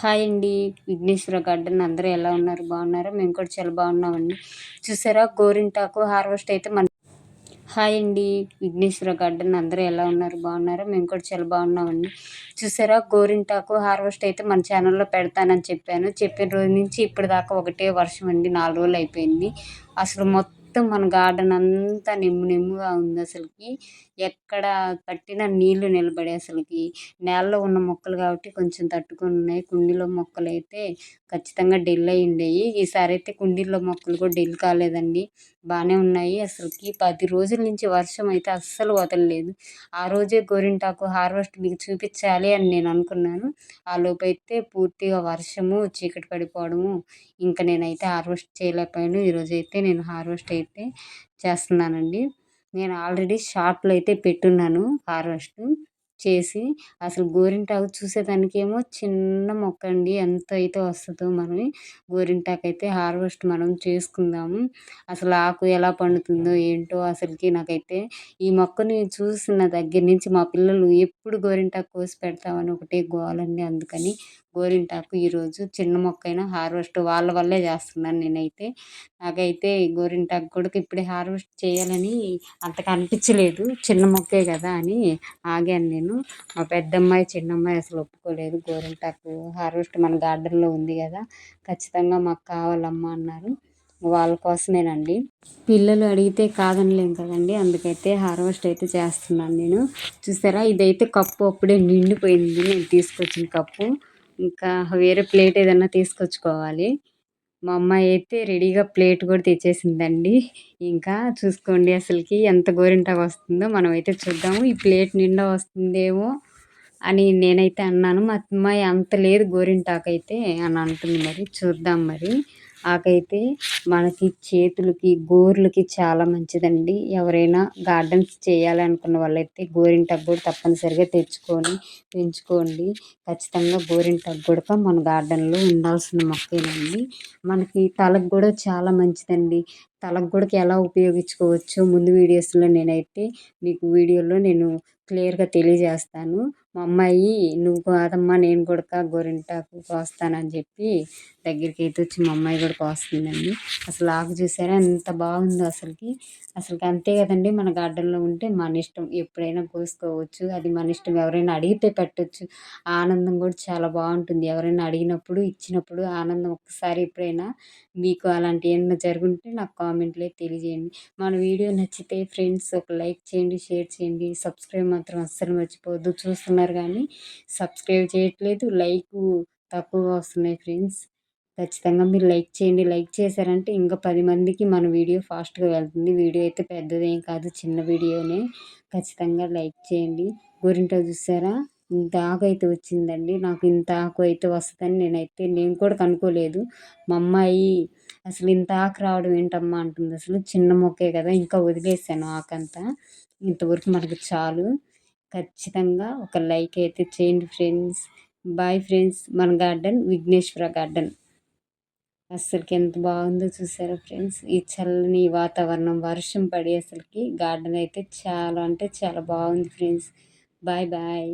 Hi అండి. Vighneshwara garden. అందరూ ఎలా ఉన్నారు? బాగున్నారా? మేము కూడా చాలా బాగున్నామండి. చూసారా? గోరింటాకు హార్వెస్ట్ అయితే మన హాయ్ అండి. విఘ్నేశ్వర గార్డెన్. అందరూ ఎలా ఉన్నారు? బాగున్నారా? మేము కూడా చాలా బాగున్నామండి. చూసారా? గోరింటాకు హార్వెస్ట్ అయితే మన ఛానల్లో పెడతానని చెప్పాను. చెప్పిన రోజు నుంచి ఇప్పటిదాకా ఒకటే వర్షం అండి. నాలుగు రోజులు అయిపోయింది. అసలు మొత్తం మొత్తం మన గార్డెన్ అంతా నిమ్ము నిమ్ముగా ఉంది అసలుకి. ఎక్కడ పట్టిన నీళ్ళు నిలబడే అసలుకి. నేలలో ఉన్న మొక్కలు కాబట్టి కొంచెం తట్టుకొని ఉన్నాయి. కుండీలో మొక్కలు అయితే ఖచ్చితంగా డెల్ అయి ఉండేవి ఈసారి అయితే కుండీల్లో మొక్కలు కూడా డెల్ కాలేదండి. బాగానే ఉన్నాయి అసలుకి. పది రోజుల నుంచి వర్షం అయితే అస్సలు వదలలేదు. ఆ రోజే గోరింటాకు హార్వెస్ట్ మీకు చూపించాలి అని నేను అనుకున్నాను. ఆ లోపైతే అయితే పూర్తిగా వర్షము చీకటి పడిపోవడము. ఇంకా నేనైతే హార్వెస్ట్ చేయలేకపోయాను. ఈరోజైతే నేను హార్వెస్ట్ అయితే చేస్తున్నానండి. నేను ఆల్రెడీ షార్ట్లో అయితే పెట్టున్నాను హార్వెస్ట్ చేసి. అసలు గోరింటాకు చూసేదానికేమో చిన్న మొక్క అండి ఎంత అయితే వస్తుందో మనం గోరింటాకు అయితే హార్వెస్ట్ మనం చేసుకుందాము. అసలు ఆకు ఎలా పండుతుందో ఏంటో అసలుకి నాకైతే ఈ మొక్కని చూసిన దగ్గర నుంచి మా పిల్లలు ఎప్పుడు గోరింటాకు కోసి పెడతామని ఒకటే గోలండి అందుకని గోరింటాకు ఈరోజు చిన్న మొక్క హార్వెస్ట్ వాళ్ళ వల్లే చేస్తున్నాను నేనైతే. నాకైతే గోరింటాకు కూడా ఇప్పుడే హార్వెస్ట్ చేయాలని అంతగా అనిపించలేదు. చిన్న మొక్కే కదా అని ఆగాను నేను. మా పెద్దమ్మాయి చిన్నమ్మాయి అసలు ఒప్పుకోలేదు. గోరింటాకు హార్వెస్ట్ మన గార్డెన్లో ఉంది కదా ఖచ్చితంగా మాకు కావాలమ్మా అన్నారు. వాళ్ళ కోసమేనండి. పిల్లలు అడిగితే కాదనలేం కదండి అందుకైతే హార్వెస్ట్ అయితే చేస్తున్నాను నేను. చూసారా? ఇదైతే కప్పు అప్పుడే నిండిపోయింది. నేను తీసుకొచ్చిన కప్పు. ఇంకా వేరే ప్లేట్ ఏదన్నా తీసుకొచ్చుకోవాలి. మా అమ్మాయి అయితే రెడీగా ప్లేట్ కూడా తెచ్చేసిందండి. ఇంకా చూసుకోండి అసలుకి ఎంత గోరింటాకు వస్తుందో. మనం అయితే చూద్దాము ఈ ప్లేట్ నిండా వస్తుందేమో అని నేనైతే అన్నాను. మా అమ్మాయి అంత లేదు గోరింటాకు అయితే అని అంటుంది మరి. చూద్దాం మరి. ఆకైతే మనకి చేతులకి గోర్లకి చాలా మంచిదండి. ఎవరైనా గార్డెన్స్ చేయాలనుకున్న వాళ్ళైతే గోరింటాకు కూడా తప్పనిసరిగా తెచ్చుకొని పెంచుకోండి. ఖచ్చితంగా గోరింటాకు కూడా మన గార్డెన్లో ఉండాల్సిన మొక్కేనండి. మనకి తలకు కూడా చాలా మంచిదండి. తలకు కూడా ఎలా ఉపయోగించుకోవచ్చో ముందు వీడియోస్లో నేనైతే మీకు వీడియోలో నేను క్లియర్గా తెలియజేస్తాను. మా అమ్మాయి నువ్వు కాదమ్మా నేను కూడా గోరింటాకు కోస్తానని చెప్పి దగ్గరికి అయితే వచ్చి మా అమ్మాయి కూడా కోస్తుందండి. అసలు ఆకు చూసారా? ఎంత బాగుందో అసలుకి. అసలుకి అంతే కదండి మన గార్డెన్లో ఉంటే మన ఇష్టం. ఎప్పుడైనా కోసుకోవచ్చు. అది మన ఇష్టం. ఎవరైనా అడిగితే పెట్టచ్చు. ఆనందం కూడా చాలా బాగుంటుంది. ఎవరైనా అడిగినప్పుడు ఇచ్చినప్పుడు ఆనందం ఒక్కసారి ఎప్పుడైనా మీకు అలాంటి ఏమైనా జరుగుంటే నాకు కామెంట్లో తెలియజేయండి. మన వీడియో నచ్చితే ఫ్రెండ్స్ ఒక లైక్ చేయండి షేర్ చేయండి. సబ్స్క్రైబ్ మాత్రం అస్సలు మర్చిపోవద్దు. చూస్తున్నారు కానీ సబ్స్క్రైబ్ చేయట్లేదు. లైక్ తక్కువగా వస్తున్నాయి ఫ్రెండ్స్. ఖచ్చితంగా మీరు లైక్ చేయండి. లైక్ చేశారంటే ఇంకా పది మందికి మన వీడియో ఫాస్ట్గా వెళ్తుంది. వీడియో అయితే పెద్దదేం కాదు చిన్న వీడియోనే. ఖచ్చితంగా లైక్ చేయండి. గోరింటా చూసారా? ఇంత ఆకు అయితే వచ్చిందండి. నాకు ఇంత ఆకు అయితే వస్తుందని నేనైతే నేను కూడా కనుక్కోలేదు. మా అమ్మాయి అసలు ఇంత ఆకు రావడం ఏంటమ్మా అంటుంది. అసలు చిన్న మొక్కే కదా ఇంకా వదిలేసాను ఆకంతా. ఇంతవరకు మనకు చాలు. ఖచ్చితంగా ఒక లైక్ అయితే చేయండి ఫ్రెండ్స్. Bye friends. మన గార్డెన్ విఘ్నేశ్వర గార్డెన్. అస్సలకి ఎంత బాగుందో చూసారా ఫ్రెండ్స్? ఈ చల్లని వాతావరణం వర్షం పడి అసలుకి గార్డెన్ అయితే చాలా అంటే చాలా బాగుంది ఫ్రెండ్స్. Bye bye.